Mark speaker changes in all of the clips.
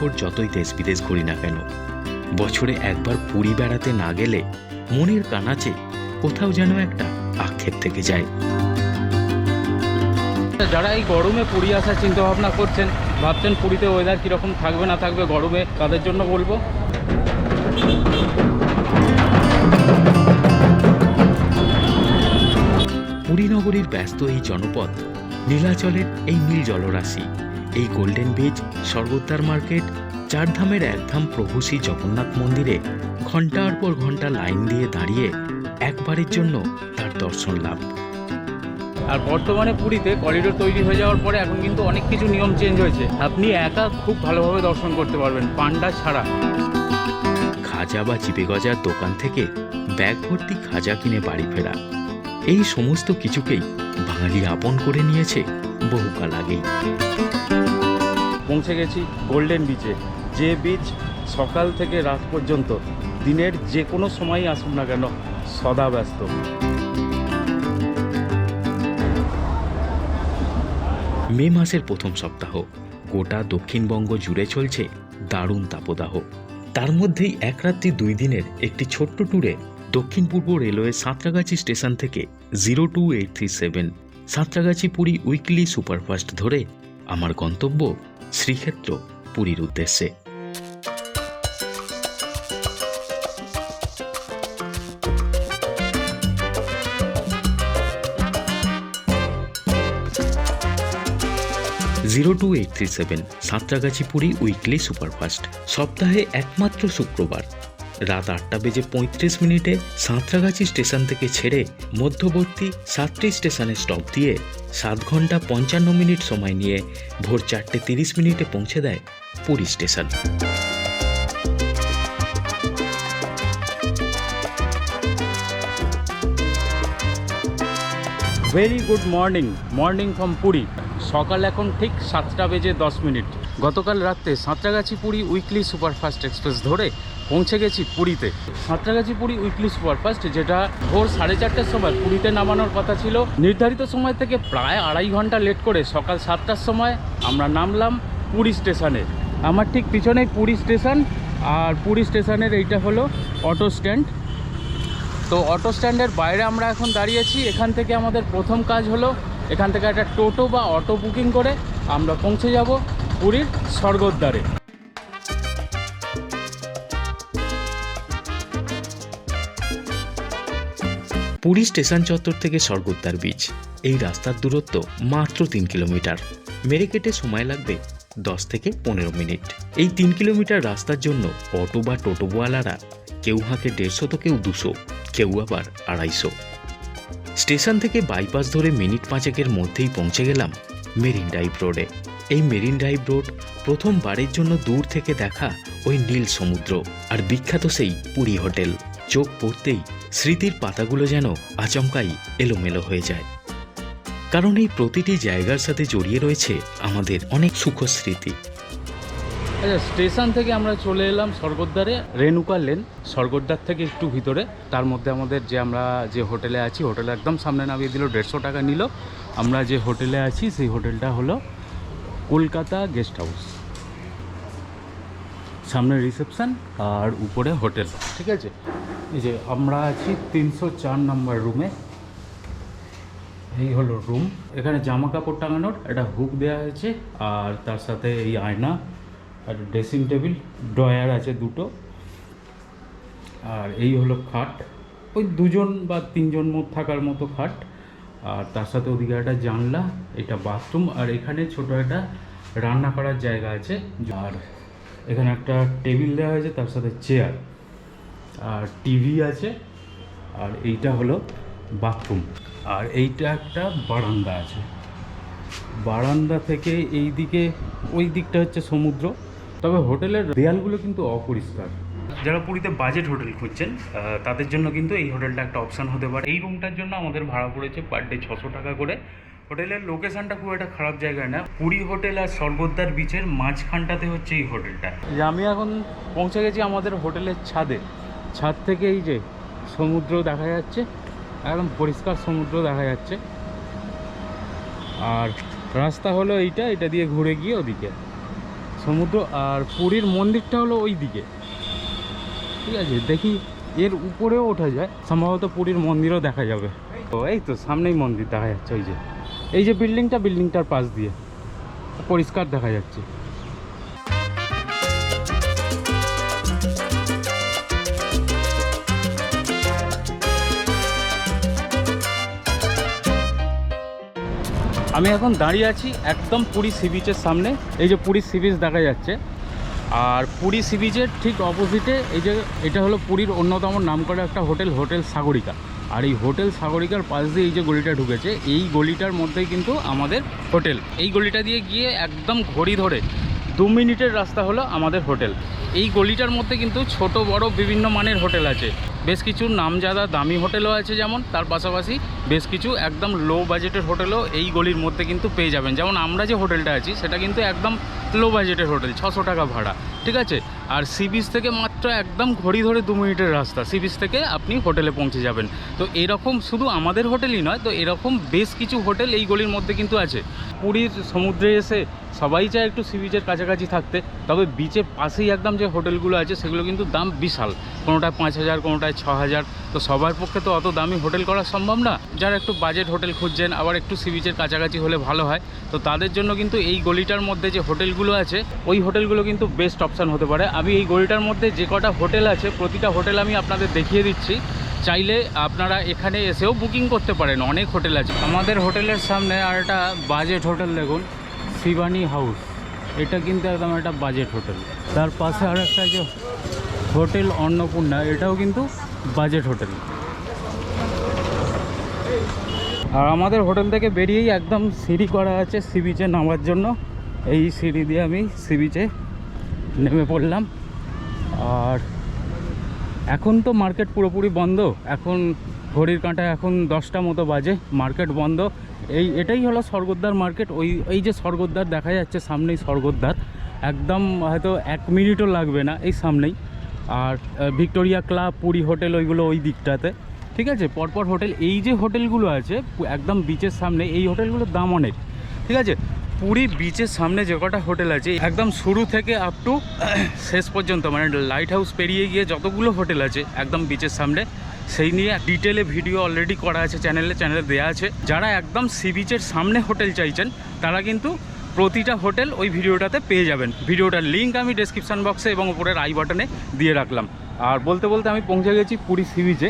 Speaker 1: বাঙালিরা যতই দেশ বিদেশ ঘুরি না কেন বছরে একবার পুরী বেড়াতে না গেলে মনের কানাচে কোথাও যেন একটা আক্ষেপ থেকে যায়।
Speaker 2: যারা এই গরমে পুরী আসার চিন্তা ভাবনা করছেন ভাবছেন পুরীতে ওয়েদার কীরকম থাকবে না থাকবে গরমে তাদের জন্য বলব?
Speaker 1: পুরী নগরীর ব্যস্ত এই জনপদ নীলাচলের এই নীল জলরাশি এই গোল্ডেন বিচ স্বর্গদ্বার মার্কেট চারধামের একধাম প্রভু শ্রী জগন্নাথ মন্দিরে ঘণ্টার পর ঘণ্টা লাইন দিয়ে দাঁড়িয়ে একবারের জন্য তার দর্শন লাভ।
Speaker 2: আর বর্তমানে পুরীতে করিডোর তৈরি হয়ে যাওয়ার পরে এখন কিন্তু অনেক কিছু নিয়ম চেঞ্জ হয়েছে। আপনি একা খুব ভালোভাবে দর্শন করতে পারবেন পান্ডা ছাড়া।
Speaker 1: খাজা বা চিপে গজার দোকান থেকে ব্যাগ ভর্তি খাজা কিনে বাড়ি ফেরা। এই সমস্ত কিছুকেই বাঙালি আপন করে নিয়েছে বহুকাল আগেই।
Speaker 2: পৌঁছে গেছি গোল্ডেন বিচে যে বিচ সকাল থেকে রাত পর্যন্ত দিনের যে কোনো সময়ই আসুন না কেন সদা ব্যস্ত।
Speaker 1: মে মাসের প্রথম সপ্তাহ গোটা দক্ষিণবঙ্গ জুড়ে চলছে দারুণ তাপদাহ। তার মধ্যেই এক রাত্রি দুই দিনের একটি ছোট্ট ট্যুরে দক্ষিণ পূর্ব রেলওয়ে সাঁতরাগাছি স্টেশন থেকে zero two eight three seven Santragachi Puri weekly superfast ধরে আমার গন্তব্য শ্রীক্ষেত্র, পুরীর উদ্দেশ্যে। Zero two eight three seven Santragachi Puri weekly superfast. সপ্তাহে একমাত্র শুক্রবার। রাত আটটা বেজে পঁয়ত্রিশ মিনিটে সাঁতরাগাছি স্টেশন থেকে ছেড়ে মধ্যবর্তী সাতটি স্টেশনে স্টপ দিয়ে সাত ঘণ্টা পঞ্চান্ন মিনিট সময় নিয়ে ভোর চারটে তিরিশ মিনিটে পৌঁছে দেয় Puri station.
Speaker 2: Very good morning morning from Puri সকাল এখন ঠিক সাতটা বেজে দশ মিনিট। গতকাল রাত্রে Santragachi Puri weekly superfast express ধরে পৌঁছে গেছি পুরীতে। সাঁতরাগাছি পুরী উইকলি সুপারফাস্ট, যেটা ভোর সাড়ে চারটের সময় পুরীতে নামানোর কথা ছিল। নির্ধারিত সময় থেকে প্রায় আড়াই ঘণ্টা লেট করে সকাল সাতটার সময় আমরা নামলাম পুরী স্টেশনে। আমার ঠিক পিছনেই পুরী স্টেশন, আর পুরী স্টেশনের এইটা হলো অটো স্ট্যান্ড। তো অটো স্ট্যান্ডের বাইরে আমরা এখন দাঁড়িয়েছি। এখান থেকে আমাদের প্রথম কাজ হলো, এখান থেকে একটা টোটো বা অটো বুকিং করে আমরা পৌঁছে যাব। পুরীর স্বর্গদ্বারে।
Speaker 1: পুরী স্টেশন চত্বর থেকে স্বর্গদ্বার বিচ এই রাস্তার দূরত্ব মাত্র তিন কিলোমিটার। মেরে কেটে সময় লাগবে দশ থেকে পনেরো মিনিট। এই তিন কিলোমিটার রাস্তার জন্য অটো বা টোটোওয়ালারা কেউ হাঁকে দেড়শো তো কেউ দুশো, কেউ আবার আড়াইশো। স্টেশন থেকে বাইপাস ধরে মিনিট পাঁচেকের মধ্যেই পৌঁছে গেলাম মেরিন ড্রাইভ রোডে। এই মেরিন ড্রাইভ রোড প্রথমবারের জন্য দূর থেকে দেখা ওই নীল সমুদ্র আর বিখ্যাত সেই পুরী হোটেল। চোখ পড়তেই স্মৃতির পাতাগুলো যেন আচমকাই এলোমেলো হয়ে যায়। কারণ এই প্রতিটি জায়গার সাথে জড়িয়ে রয়েছে আমাদের অনেক সুখ স্মৃতি।
Speaker 2: আচ্ছা স্টেশন থেকে আমরা চলে এলাম স্বর্গদ্বারে, রেণুকা লেন। স্বর্গদ্বার থেকে একটু ভিতরে। তার মধ্যে আমাদের যে আমরা যে হোটেলে আছি, হোটেলে একদম সামনে নামিয়ে দিল, দেড়শো টাকা নিল। আমরা যে হোটেলে আছি, সেই হোটেলটা হলো কলকাতা গেস্ট হাউস। সামনে রিসেপশন আর উপরে হোটেল। ঠিক আছে? এই যে আমরা আছি তিনশো চার নম্বর রুমে। এই হলো রুম। এখানে জামা কাপড় টাঙানোর একটা হুক দেওয়া হয়েছে আর তার সাথে এই আয়না আর ড্রেসিং টেবিল, ড্রয়ার আছে দুটো। আর এই হলো খাট। ওই দুজন বা তিনজন মত থাকার মতো খাট। আর তার সাথে ওদিকে একটা জানলা, এটা বাথরুম আর এখানে ছোট একটা রান্না করার জায়গা আছে। আর এখানে একটা টেবিল দেওয়া হয়েছে, তার সাথে চেয়ার আর টিভি আছে, আর এইটা হলো বাথরুম আর এইটা একটা বারান্দা আছে। বারান্দা থেকে এই দিকে ওই দিকটা হচ্ছে সমুদ্র। তবে হোটেলের দেয়ালগুলো কিন্তু অপরিষ্কার। যারা পুরীতে বাজেট হোটেল খুঁজছেন তাদের জন্য কিন্তু এই হোটেলটা একটা অপশান হতে পারে। এই রুমটার জন্য আমাদের ভাড়া পড়েছে পার ডে ছশো টাকা করে। হোটেলের লোকেশনটা খুব একটা খারাপ জায়গায় না। পুরী হোটেল আর স্বর্গদ্বার বিচের মাঝখানটাতে হচ্ছে এই হোটেলটা আমি এখন পৌঁছে গেছি আমাদের হোটেলের ছাদে। ছাদ থেকে এই যে সমুদ্র দেখা যাচ্ছে, একদম পরিষ্কার সমুদ্র দেখা যাচ্ছে। আর রাস্তা হলো এইটা, এটা দিয়ে ঘুরে গিয়ে ওদিকে। সমুদ্র আর পুরীর মন্দিরটা হলো ওই দিকে ঠিক আছে, দেখি এর উপরেও ওঠা যায়, সম্ভবত পুরীর মন্দিরও দেখা যাবে। তো এই তো সামনেই মন্দির দেখা যাচ্ছে, ওই যে। এই যে বিল্ডিংটা, বিল্ডিংটার পাশ দিয়ে পরিষ্কার দেখা যাচ্ছে। আমি এখন দাঁড়িয়ে আছি একদম পুরী সি বিচের সামনে, এই যে পুরী সি বিচ দেখা যাচ্ছে। আর পুরী সি বিচের ঠিক অপোজিটে এই যে এটা হলো পুরীর অন্যতম নাম নামকরা একটা হোটেল হোটেল সাগরিকা। আর এই হোটেল সাগরিকার পাশ দিয়ে এই যে গলিটা ঢুকেছে, এই গলিটার মধ্যেই কিন্তু আমাদের হোটেল। এই গলিটা দিয়ে গিয়ে একদম ঘড়ি ধরে দু মিনিটের রাস্তা হলো আমাদের হোটেল। এই গলিটার মধ্যে কিন্তু ছোট, বড় বিভিন্ন মানের হোটেল আছে। বেশ কিছু নামজাদা দামি হোটেলও আছে যেমন, তার পাশাপাশি বেশ কিছু একদম লো বাজেটের হোটেলও এই গলির মধ্যে কিন্তু পেয়ে যাবেন। যেমন আমরা যে হোটেলটা আছি, সেটা কিন্তু একদম লো বাজেটের হোটেল, ছশো টাকা ভাড়া। ঠিক আছে? আর সি বিচ থেকে মাত্র একদম ঘড়ি ধরে দু মিনিটের রাস্তা। সি বিচ থেকে আপনি হোটেলে পৌঁছে যাবেন। তো এরকম শুধু আমাদের হোটেলই নয়, তো এরকম বেশ কিছু হোটেল এই গলির মধ্যে কিন্তু আছে। পুরীর সমুদ্রে এসে সবাই চায় একটু সি বিচের কাছাকাছি থাকতে, তবে বিচের পাশেই একদম যে হোটেলগুলো আছে, সেগুলো কিন্তু দাম বিশাল। কোনোটায় পাঁচ হাজার, কোনোটায় ছ হাজার। তো সবার পক্ষে তো অত দামি হোটেল করা সম্ভব না। যারা একটু বাজেট হোটেল খুঁজছেন, আবার একটু সি বিচের কাছাকাছি হলে ভালো হয়। তো তাদের জন্য কিন্তু এই গলিটার মধ্যে যে হোটেলগুলো আছে, ওই হোটেলগুলো কিন্তু বেস্ট অপশান হতে পারে। আমি এই গলিটার মধ্যে যে কটা হোটেল আছে, প্রতিটা হোটেল আমি আপনাদের দেখিয়ে দিচ্ছি। চাইলে আপনারা এখানে এসেও বুকিং করতে পারেন, অনেক হোটেল আছে। আমাদের হোটেলের সামনে আর একটা বাজেট হোটেল দেখুন, শিবানী হাউস। এটা কিন্তু একদম একটা বাজেট হোটেল। তার পাশে আর একটা যে হোটেল অন্নপূর্ণা, এটাও কিন্তু বাজেট হোটেল। আর আমাদের হোটেল থেকে বেরিয়েই একদম সিঁড়ি করা আছে সি বিচে নামার জন্য। এই সিঁড়ি দিয়ে আমি সি বিচে নেমে পড়লাম। আর এখন তো মার্কেট পুরোপুরি বন্ধ। এখন ঘড়ির কাঁটা এখন দশটা মতো বাজে, মার্কেট বন্ধ। এই এটাই হলো স্বর্গদ্বার মার্কেট। ওই, এই যে স্বর্গদ্বার দেখা যাচ্ছে সামনেই স্বর্গদ্বার। একদম হয়তো এক মিনিটও লাগবে না এই সামনেই। আর ভিক্টোরিয়া ক্লাব, পুরী হোটেল, ওইগুলো ওই দিকটাতে। ঠিক আছে? পরপর হোটেল। এই যে হোটেলগুলো আছে, একদম বিচের সামনে, এই হোটেলগুলোর দাম অনেক। ঠিক আছে? পুরী বিচের সামনে যে কটা হোটেল আছে, একদম শুরু থেকে আপ টু শেষ পর্যন্ত মানে লাইট হাউস পেরিয়ে গিয়ে যতগুলো হোটেল আছে, একদম বিচের সামনে, সেই নিয়ে ডিটেলে ভিডিও অলরেডি করা আছে চ্যানেলে চ্যানেলে দেওয়া আছে। যারা একদম সি বিচের সামনে হোটেল চাইছেন, তারা কিন্তু প্রতিটা হোটেল ওই ভিডিওটাতে পেয়ে যাবেন। ভিডিওটার লিঙ্ক আমি ডেসক্রিপশন বক্সে এবং উপরের আই বাটনে দিয়ে রাখলাম। আর বলতে বলতে আমি পৌঁছে গেছি পুরী সি বিচে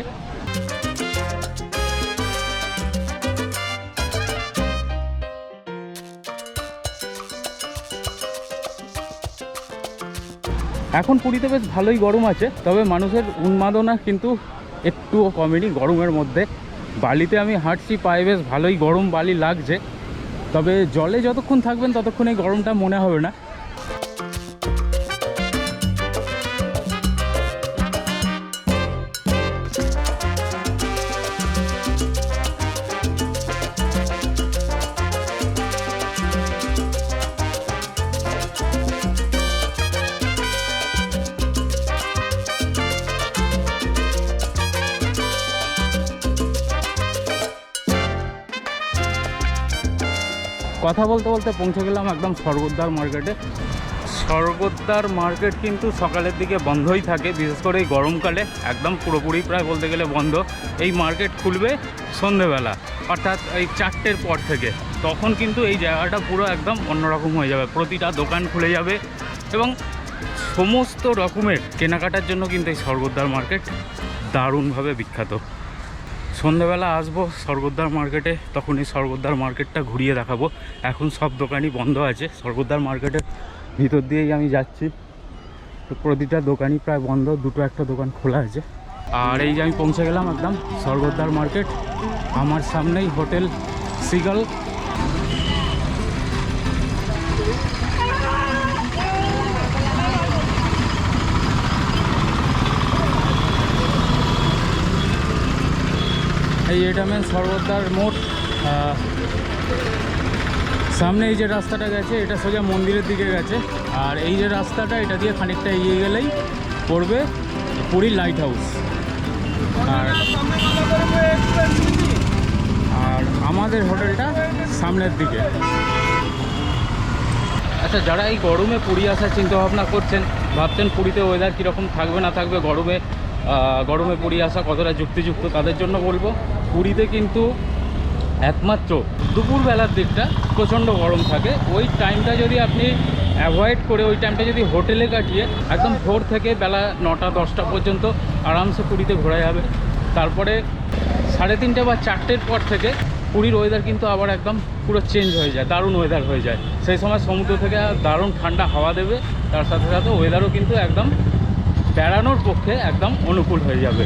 Speaker 2: এখন পুরীতে বেশ ভালোই গরম আছে, তবে মানুষের উন্মাদনা কিন্তু একটুও কমেনি গরমের মধ্যে। বালিতে আমি হাঁটছি, পায়ে বেশ ভালোই গরম বালি লাগছে, তবে জলে যতক্ষণ থাকবেন ততক্ষণ এই গরমটা মনে হবে না। কথা বলতে বলতে পৌঁছে গেলাম একদম স্বর্গদ্বার মার্কেটে স্বর্গদ্বার মার্কেট কিন্তু সকালের দিকে বন্ধই থাকে, বিশেষ করে এই গরমকালে। একদম পুরোপুরি প্রায় বলতে গেলে বন্ধ। এই মার্কেট খুলবে সন্ধেবেলা, অর্থাৎ এই চারটের পর থেকে। তখন কিন্তু এই জায়গাটা পুরো একদম অন্যরকম হয়ে যাবে। প্রতিটা দোকান খুলে যাবে এবং সমস্ত রকমের কেনাকাটার জন্য কিন্তু এই স্বর্গদ্বার মার্কেট দারুণভাবে বিখ্যাত। সন্ধেবেলা আসব স্বর্গদ্বার মার্কেটে, তখন এই স্বর্গদ্বার মার্কেটটা ঘুরিয়ে দেখাবো। এখন সব দোকানই বন্ধ আছে। স্বর্গদ্বার মার্কেটের ভিতর দিয়েই আমি যাচ্ছি। প্রতিটা দোকানই প্রায় বন্ধ, দুটো একটা দোকান খোলা আছে। আর এই যে আমি পৌঁছে গেলাম একদম স্বর্গদ্বার মার্কেট। আমার সামনেই হোটেল সিগল। এই এটা মেন সর্বদার আহ, সামনে এই যে রাস্তাটা গেছে এটা সোজা মন্দিরের দিকে গেছে। আর এই যে রাস্তাটা এটা দিয়ে খানিকটা এগিয়ে গেলেই পড়বে পুরীর লাইট হাউস আর আর আমাদের হোটেলটা সামনের দিকে। আচ্ছা যারা এই গরমে পুরী আসার চিন্তা ভাবনা করছেন ভাবছেন পুরীতে ওয়েদার কীরকম থাকবে না থাকবে গরমে গরমে পুরী আসা কতটা যুক্তিযুক্ত তাদের জন্য বলব। পুরীতে কিন্তু একমাত্র দুপুরবেলার দিকটা প্রচণ্ড গরম থাকে। ওই টাইমটা যদি আপনি অ্যাভয়েড করে, ওই টাইমটা যদি হোটেলে কাটিয়ে একদম ভোর থেকে বেলা নটা, দশটা পর্যন্ত আরামসে পুরীতে ঘোরা যাবে। তারপরে সাড়ে তিনটে বা চারটের পর থেকে পুরীর ওয়েদার কিন্তু আবার একদম পুরো চেঞ্জ হয়ে যায়, দারুণ ওয়েদার হয়ে যায়। সেই সময় সমুদ্র থেকে দারুণ ঠান্ডা হাওয়া দেবে, তার সাথে সাথে ওয়েদারও কিন্তু একদম বেড়ানোর পক্ষে একদম অনুকূল হয়ে যাবে।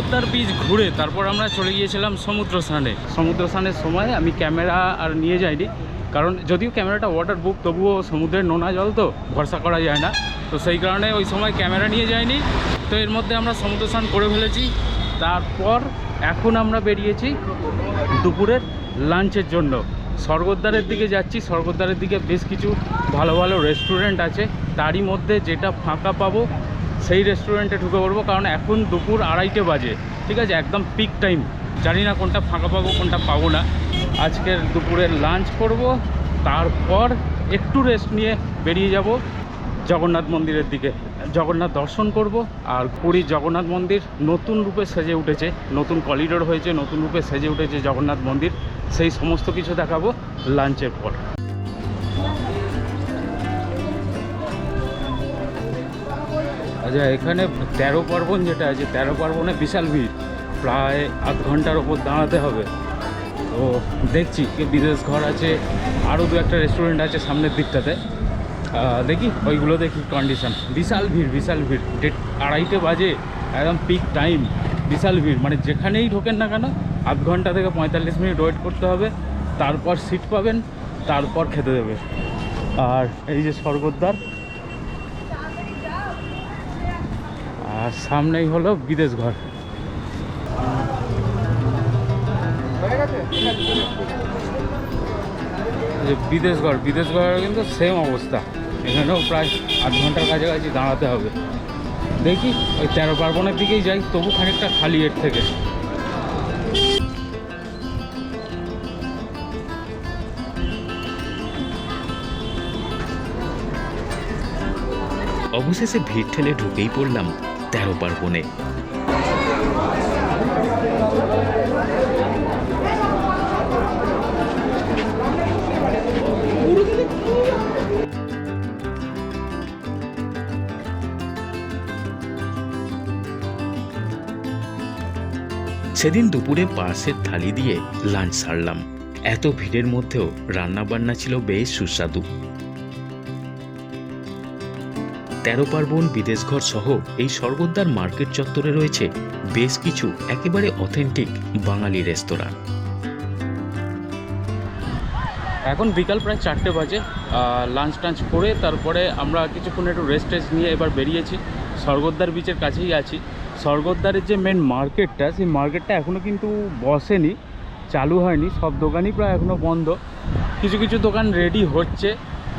Speaker 2: আচ্ছা, বীজ ঘুরে তারপর আমরা চলে গিয়েছিলাম সমুদ্র স্নানে। সমুদ্র স্নানের সময় আমি ক্যামেরা আর নিয়ে যাইনি কারণ যদিও ক্যামেরাটা ওয়াটার বুক তবুও সমুদ্রের নোনা জল তো ভরসা করা যায় না। তো সেই কারণে ওই সময় ক্যামেরা নিয়ে যাইনি। তো এর মধ্যে আমরা সমুদ্র স্নান করে ফেলেছি। তারপর এখন আমরা বেরিয়েছি দুপুরের লাঞ্চের জন্য। স্বর্গদ্বারের দিকে যাচ্ছি। স্বর্গদ্বারের দিকে বেশ কিছু ভালো ভালো রেস্টুরেন্ট আছে। তারই মধ্যে যেটা ফাঁকা পাবো সেই রেস্টুরেন্টে ঢুকে পড়ব, কারণ এখন দুপুর আড়াইটে বাজে, ঠিক আছে? একদম পিক টাইম জানি না কোনটা ফাঁকা পাবো, কোনটা পাবো না। আজকের দুপুরের লাঞ্চ করব, তারপর একটু রেস্ট নিয়ে বেরিয়ে যাব জগন্নাথ মন্দিরের দিকে। জগন্নাথ দর্শন করব, আর পুরীর জগন্নাথ মন্দির নতুন রূপে সেজে উঠেছে, নতুন করিডোর হয়েছে, নতুন রূপে সেজে উঠেছে জগন্নাথ মন্দির। সেই সমস্ত কিছু দেখাবো লাঞ্চের পর। আচ্ছা এখানে তেরো পার্বণ যেটা আছে, তেরো পার্বণে বিশাল ভিড়। প্রায় আধ ঘণ্টার ওপর দাঁড়াতে হবে। তো দেখছি কি বিদেশ ঘর আছে, আরও দু একটা রেস্টুরেন্ট আছে সামনের দিকটাতে। দেখি, ওইগুলো দেখি কন্ডিশন বিশাল ভিড় বিশাল ভিড়। ডেট আড়াইটে বাজে, একদম পিক টাইম বিশাল ভিড়। মানে যেখানেই ঢোকেন না কেন, আধ ঘণ্টা থেকে পঁয়তাল্লিশ মিনিট ওয়েট করতে হবে। তারপর সিট পাবেন, তারপর খেতে দেবে। আর এই যে স্বর্গদ্বার আর সামনেই হলো বিদেশ ঘর। বিদেশ ঘর, বিদেশ ঘরের কিন্তু সেম অবস্থা। এখানেও প্রায় আধ ঘণ্টার কাছাকাছি দাঁড়াতে হবে। দেখি, ওই তেরো পার্বণের দিকেই যাই, তবু খানিকটা খালি এর থেকে।
Speaker 1: অবশেষে ভিড় ঠেলে ঢুকেই পড়লাম। তেরো পার্বণে সেদিন দুপুরে পার্সের থালি দিয়ে লাঞ্চ সারলাম। এত ভিড়ের মধ্যেও রান্নাবান্না ছিল বেশ সুস্বাদু। তেরো পার্বণ বিদেশঘর সহ এই স্বর্গদ্বার মার্কেট চত্বরে রয়েছে বেশ কিছু একেবারে অথেন্টিক বাঙালি রেস্তোরাঁ।
Speaker 2: এখন বিকাল প্রায় চারটে বাজে লাঞ্চ টাঞ্চ করে তারপরে আমরা কিছুক্ষণ একটু রেস্ট টেস্ট নিয়ে এবার বেরিয়েছি। স্বর্গদ্বার বিচের কাছেই আছি। স্বর্গদ্বারের যে মেন মার্কেটটা সেই মার্কেটটা এখনও কিন্তু বসেনি, চালু হয়নি, সব দোকানই প্রায় এখনও বন্ধ। কিছু কিছু দোকান রেডি হচ্ছে,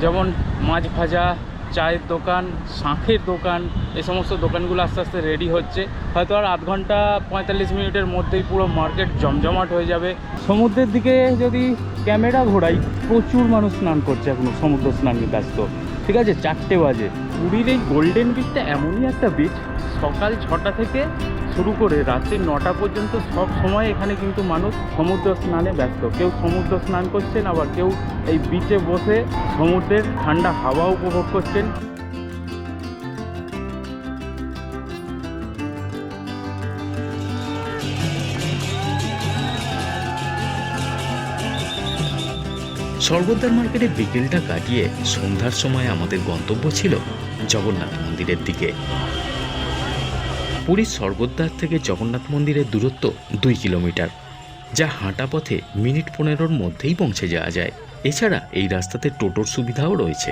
Speaker 2: যেমন মাছ ভাজা চায়ের দোকান, শাঁখের দোকান এ সমস্ত দোকানগুলো আস্তে আস্তে রেডি হচ্ছে। হয়তো আর আধ ঘণ্টা পঁয়তাল্লিশ মিনিটের মধ্যেই পুরো মার্কেট জমজমাট হয়ে যাবে। সমুদ্রের দিকে যদি ক্যামেরা ঘোরাই, প্রচুর মানুষ স্নান করছে এখন সমুদ্র স্নান ব্যস্ত ঠিক আছে, চারটে বাজে। পুরীর এই গোল্ডেন বিচটা এমনই একটা বিচ সকাল ছটা থেকে শুরু করে রাত্রি নটা পর্যন্ত সব সময় এখানে কিন্তু মানুষ সমুদ্র স্নানে ব্যস্ত। কেউ সমুদ্র স্নান করছেন, আবার কেউ এই বিচে বসে সমুদ্রের ঠান্ডা হাওয়া উপভোগ করছেন।
Speaker 1: স্বর্গদ্বার মার্কেটে বিকেলটা কাটিয়ে সন্ধ্যার সময় আমাদের গন্তব্য ছিল জগন্নাথ মন্দিরের দিকে। পুরীর স্বর্গদ্বার থেকে জগন্নাথ মন্দিরের দূরত্ব দুই কিলোমিটার, যা হাঁটা পথে মিনিট পনেরোর মধ্যেই পৌঁছে যাওয়া যায়। এছাড়া এই রাস্তাতে টোটোর সুবিধাও রয়েছে।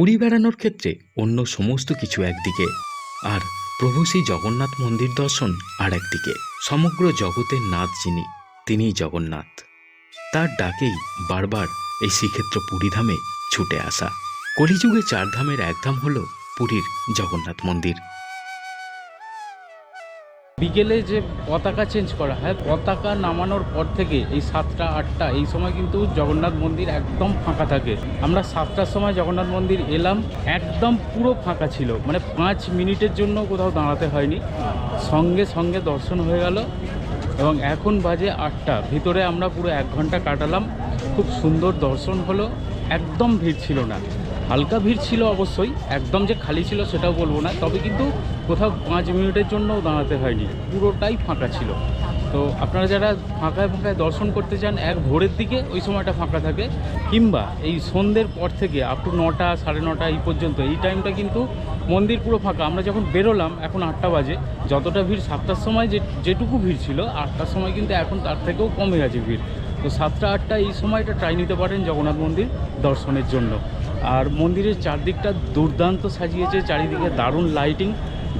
Speaker 1: পুরী বেড়ানোর ক্ষেত্রে অন্য সমস্ত কিছু একদিকে, আর প্রভু শ্রী জগন্নাথ মন্দির দর্শন আর একদিকে সমগ্র জগতের নাথ যিনি, তিনিই জগন্নাথ। তার ডাকেই বারবার এই শ্রীক্ষেত্র পুরীধামে ছুটে আসা। কলিযুগে চার ধামের এক ধাম হল পুরীর জগন্নাথ মন্দির।
Speaker 2: বিকেলে যে পতাকা চেঞ্জ করা হয়, পতাকা নামানোর পর থেকে এই সাতটা, আটটা, এই সময় কিন্তু জগন্নাথ মন্দির একদম ফাঁকা থাকে। আমরা সাতটার সময় জগন্নাথ মন্দির এলাম, একদম পুরো ফাঁকা ছিল। মানে পাঁচ মিনিটের জন্য কোথাও দাঁড়াতে হয়নি। সঙ্গে সঙ্গে দর্শন হয়ে গেল এবং এখন বাজে আটটা। ভিতরে আমরা পুরো এক ঘণ্টা কাটালাম। খুব সুন্দর দর্শন হলো। একদম ভিড় ছিল না। হালকা ভিড় ছিল অবশ্যই, একদম যে খালি ছিল সেটাও বলব না, তবে কিন্তু কোথাও পাঁচ মিনিটের জন্যও দাঁড়াতে হয়নি, পুরোটাই ফাঁকা ছিল। তো আপনারা যারা ফাঁকায় ফাঁকায় দর্শন করতে চান, এক ভোরের দিকে ওই সময়টা ফাঁকা থাকে, কিংবা এই সন্ধ্যের পর থেকে আপ টু নটা, সাড়ে নটা এই পর্যন্ত, এই টাইমটা কিন্তু মন্দির পুরো ফাঁকা। আমরা যখন বেরোলাম, এখন আটটা বাজে, যতটা ভিড় সাতটার সময় যে, যেটুকু ভিড় ছিল, আটটার সময় কিন্তু এখন তার থেকেও কমে গেছে ভিড়। তো সাতটা, আটটা এই সময়টা ট্রাই নিতে পারেন জগন্নাথ মন্দির দর্শনের জন্য। আর মন্দিরের চারদিকটা দুর্দান্ত সাজিয়েছে, চারিদিকে দারুণ লাইটিং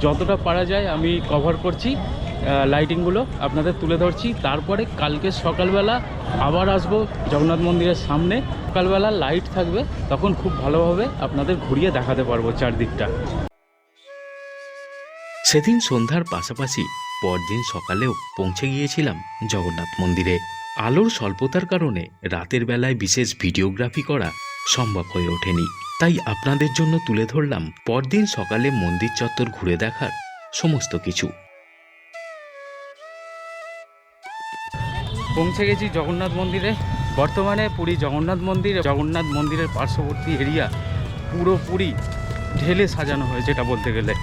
Speaker 2: যতটা পারা যায় আমি কভার করছি লাইটিংগুলো আপনাদের তুলে ধরছি। তারপরে কালকে সকালবেলা আবার আসব জগন্নাথ মন্দিরের সামনে। সকালবেলা লাইট থাকবে, তখন খুব ভালোভাবে আপনাদের ঘুরিয়ে দেখাতে পারব চারদিকটা।
Speaker 1: সেদিন সন্ধ্যার পাশাপাশি পরদিন সকালেও পৌঁছে গিয়েছিলাম জগন্নাথ মন্দিরে। আলোর স্বল্পতার কারণে রাতের বেলায় বিশেষ ভিডিওগ্রাফি করা সম্ভব হয়ে ওঠেনি। তাই আপনাদের জন্য তুলে ধরলাম পরদিন সকালে মন্দির চত্বর ঘুরে দেখার সমস্ত কিছু।
Speaker 2: পৌঁছে গেছি জগন্নাথ মন্দিরে। বর্তমানে পুরী জগন্নাথ মন্দির জগন্নাথ মন্দিরের পার্শ্ববর্তী এরিয়া পুরোপুরি ঢেলে সাজানো হয়েছে এটা বলতে গেলে।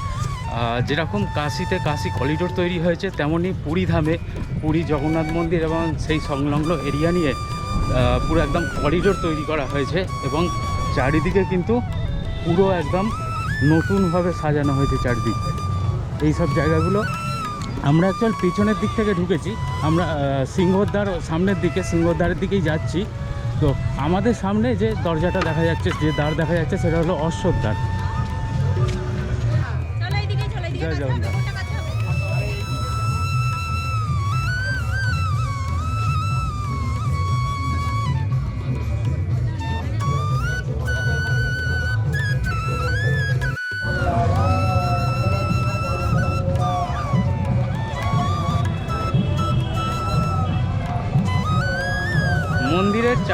Speaker 2: যেরকম কাশিতে কাশি করিডোর তৈরি হয়েছে তেমনই পুরী ধামে পুরী জগন্নাথ মন্দির এবং সেই সংলগ্ন এরিয়া নিয়ে পুরো একদম করিডোর তৈরি করা হয়েছে এবং চারিদিকে কিন্তু পুরো একদম নতুনভাবে সাজানো হয়েছে চারিদিক। এই সব জায়গাগুলো আমরা অ্যাকচুয়াল পিছনের দিক থেকে ঢুকেছি। আমরা সিংহদ্বার সামনের দিকে সিংহদ্বারের দিকেই যাচ্ছি। তো আমাদের সামনে যে দরজাটা দেখা যাচ্ছে যে দ্বার দেখা যাচ্ছে সেটা হলো অশ্বদ্বার জয় জগন্নাথ।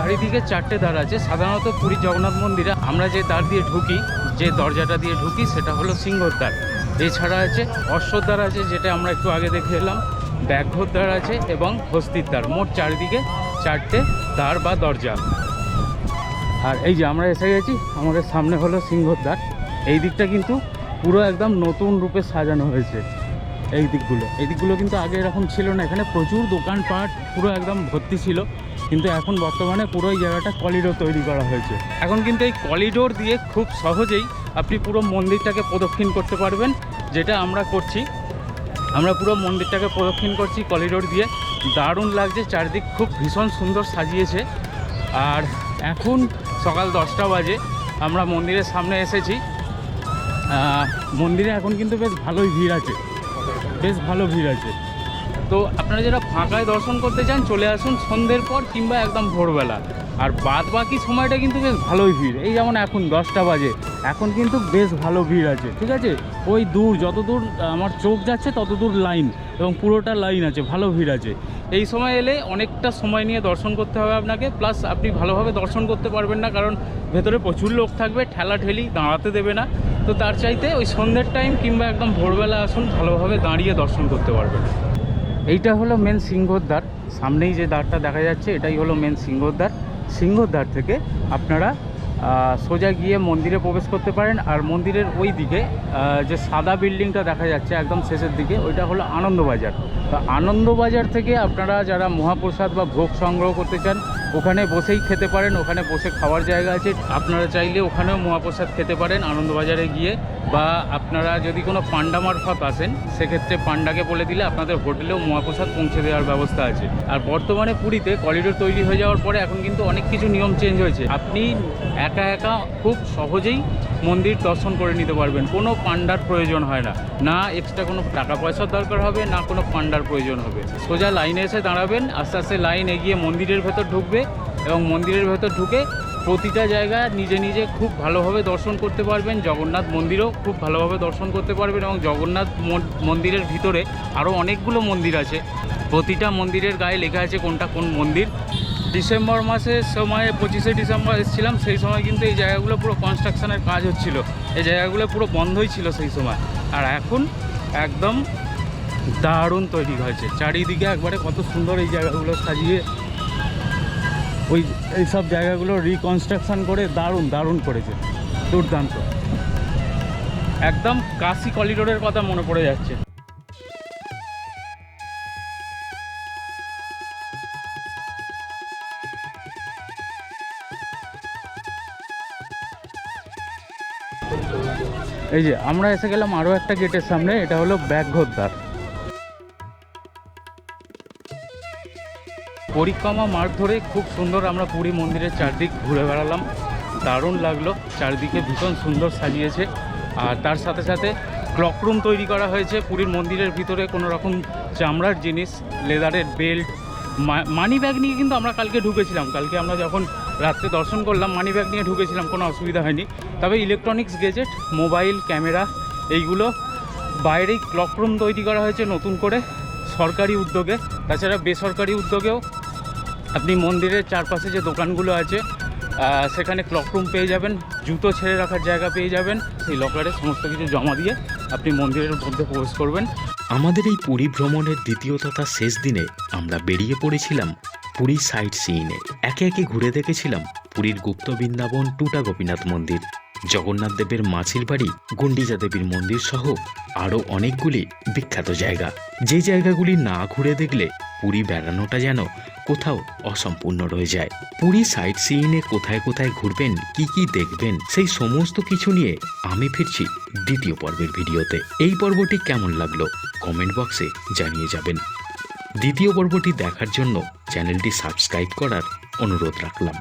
Speaker 2: চারিদিকে চারটে দ্বার আছে। সাধারণত পুরী জগন্নাথ মন্দিরে আমরা যে দ্বার দিয়ে ঢুকি, যে দরজাটা দিয়ে ঢুকি, সেটা হলো সিংহদ্বার এছাড়া আছে অশ্বদ্বার আছে, যেটা আমরা একটু আগে দেখে এলাম ব্যাঘ্রদ্বার আছে এবং হস্তির দ্বার। মোট চারিদিকে চারটে দ্বার বা দরজা। আর এই যে আমরা এসে গেছি, আমাদের সামনে হলো সিংহদ্বার এই দিকটা কিন্তু পুরো একদম নতুন রূপে সাজানো হয়েছে। এই দিকগুলো। এই দিকগুলো কিন্তু আগে এরকম ছিল না। এখানে প্রচুর দোকানপাট, পুরো একদম ভর্তি ছিল। কিন্তু এখন বর্তমানে পুরো এই জায়গাটা কলিডোর তৈরি করা হয়েছে। এখন কিন্তু এই কলিডোর দিয়ে খুব সহজেই আপনি পুরো মন্দিরটাকে প্রদক্ষিণ করতে পারবেন, যেটা আমরা করছি। আমরা পুরো মন্দিরটাকে প্রদক্ষিণ করছি কলিডোর দিয়ে। দারুণ লাগছে, চারদিক খুব ভীষণ সুন্দর সাজিয়েছে। আর এখন সকাল দশটা বাজে, আমরা মন্দিরের সামনে এসেছি। মন্দিরে এখন কিন্তু বেশ ভালোই ভিড় আছে। বেশ ভালো ভিড় আছে। তো আপনারা যারা ফাঁকায় দর্শন করতে চান, চলে আসুন সন্ধ্যের পর কিংবা একদম ভোরবেলা। আর বাদ বাকি সময়টা কিন্তু বেশ ভালোই ভিড়। এই যেমন এখন দশটা বাজে, এখন কিন্তু বেশ ভালো ভিড় আছে, ঠিক আছে? ওই দূর যত দূর আমার চোখ যাচ্ছে তত দূর লাইন এবং পুরোটা লাইন আছে, ভালো ভিড় আছে। এই সময় এলে অনেকটা সময় নিয়ে দর্শন করতে হবে আপনাকে, প্লাস আপনি ভালোভাবে দর্শন করতে পারবেন না, কারণ ভেতরে প্রচুর লোক থাকবে ঠেলা ঠেলি দাঁড়াতে দেবে না। তো তার চাইতে ওই সন্ধ্যের টাইম কিংবা একদম ভোরবেলা আসুন, ভালোভাবে দাঁড়িয়ে দর্শন করতে পারবেন। এইটা হলো মেন সিংহদ্বার। সামনেই যে দ্বারটা দেখা যাচ্ছে, এটাই হলো মেন সিংহদ্বার। সিংহদ্বার থেকে আপনারা সোজা গিয়ে মন্দিরে প্রবেশ করতে পারেন। আর মন্দিরের ওই দিকে যে সাদা বিল্ডিংটা দেখা যাচ্ছে একদম শেষের দিকে, ওইটা হলো আনন্দবাজার। তো আনন্দবাজার থেকে আপনারা যারা মহাপ্রসাদ বা ভোগ সংগ্রহ করতে চান ওখানে বসেই খেতে পারেন, ওখানে বসে খাওয়ার জায়গা আছে। আপনারা চাইলে ওখানেও মহাপ্রসাদ খেতে পারেন আনন্দবাজারে গিয়ে। বা আপনারা যদি কোনো পান্ডা মারফত আসেন, সেক্ষেত্রে পান্ডাকে বলে দিলে আপনাদের হোটেলেও মহাপ্রসাদ পৌঁছে দেওয়ার ব্যবস্থা আছে। আর বর্তমানে পুরীতে করিডোর তৈরি হয়ে যাওয়ার পরে এখন কিন্তু অনেক কিছু নিয়ম চেঞ্জ হয়েছে। আপনি একা একা খুব সহজেই মন্দির দর্শন করে নিতে পারবেন। কোনো পান্ডার প্রয়োজন হয় না। না এক্সট্রা কোনো টাকা পয়সার দরকার হবে, না কোনো পান্ডার প্রয়োজন হবে। সোজা লাইনে এসে দাঁড়াবেন, আস্তে আস্তে লাইন এগিয়ে মন্দিরের ভেতর ঢুকবে। এবং মন্দিরের ভেতর ঢুকে প্রতিটা জায়গায় নিজে নিজে খুব ভালোভাবে দর্শন করতে পারবেন। জগন্নাথ মন্দিরও খুব ভালোভাবে দর্শন করতে পারবেন এবং জগন্নাথ মন- মন্দিরের ভিতরে আরও অনেকগুলো মন্দির আছে। প্রতিটা মন্দিরের গায়ে লেখা আছে কোনটা কোন মন্দির। ডিসেম্বর মাসের সময়, পঁচিশে ডিসেম্বর এসেছিলাম, সেই সময় কিন্তু এই জায়গাগুলো পুরো কনস্ট্রাকশানের কাজ হচ্ছিল। এই জায়গাগুলো পুরো বন্ধই ছিল সেই সময়। আর এখন একদম দারুণ তৈরি হয়েছে। চারিদিকে একবারে কত সুন্দর এই জায়গাগুলো সাজিয়ে ওই এই সব জায়গাগুলো রিকনস্ট্রাকশন করে দারুণ দারুণ করেছে। দুর্দান্ত। একদম কাশি করিডোরের কথা মনে পড়ে যাচ্ছে। এই যে আমরা এসে গেলাম আরও একটা গেটের সামনে এটা হলো ব্যাঘ্রদ্বার। পরিক্রমা মার্গ ধরে খুব সুন্দর আমরা পুরী মন্দিরের চারদিক ঘুরে বেড়ালাম। দারুণ লাগল, চারদিকে ভীষণ সুন্দর সাজিয়েছে। আর তার সাথে সাথে ক্লক রুম তৈরি করা হয়েছে, পুরীর মন্দিরের ভিতরে কোনো রকম চামড়ার জিনিস, লেদারের বেল্ট মানি ব্যাগ নিয়ে কিন্তু আমরা কালকে ঢুকেছিলাম। কালকে আমরা যখন রাত্রে দর্শন করলাম, মানি ব্যাগ নিয়ে ঢুকেছিলাম, কোনো অসুবিধা হয়নি। তবে ইলেকট্রনিক্স গেজেট মোবাইল ক্যামেরা এইগুলো বাইরেই ক্লক রুম তৈরি করা হয়েছে নতুন করে সরকারি উদ্যোগে। তাছাড়া বেসরকারি উদ্যোগেও আপনি মন্দিরের চারপাশে যে দোকানগুলো আছে সেখানে ক্লক রুম পেয়ে যাবেন, জুতো ছেড়ে রাখার জায়গা পেয়ে যাবেন, সেই লকারে সমস্ত কিছু জমা দিয়ে আপনি মন্দিরের মধ্যে প্রবেশ করবেন।
Speaker 1: আমাদের এই পুরী ভ্রমণের দ্বিতীয় তথা শেষ দিনে আমরা বেরিয়ে পড়েছিলাম পুরী সাইট সিইনে একে একে ঘুরে দেখেছিলাম পুরীর গুপ্ত বৃন্দাবন, টুটা গোপীনাথ মন্দির, জগন্নাথ দেবের মাছির বাড়ি গুন্ডিজা দেবীর মন্দির সহ আরও অনেকগুলি বিখ্যাত জায়গা। যে জায়গাগুলি না ঘুরে দেখলে পুরী বেড়ানোটা যেন কোথাও অসম্পূর্ণ রয়ে যায়। পুরী সাইট সিইনে কোথায় কোথায় ঘুরবেন, কি কি দেখবেন, সেই সমস্ত কিছু নিয়ে আমি ফিরছি দ্বিতীয় পর্বের ভিডিওতে। এই পর্বটি কেমন লাগল কমেন্ট বক্সে জানিয়ে যাবেন। দ্বিতীয় পর্বটি দেখার জন্য চ্যানেলটি সাবস্ক্রাইব করার অনুরোধ রাখলাম।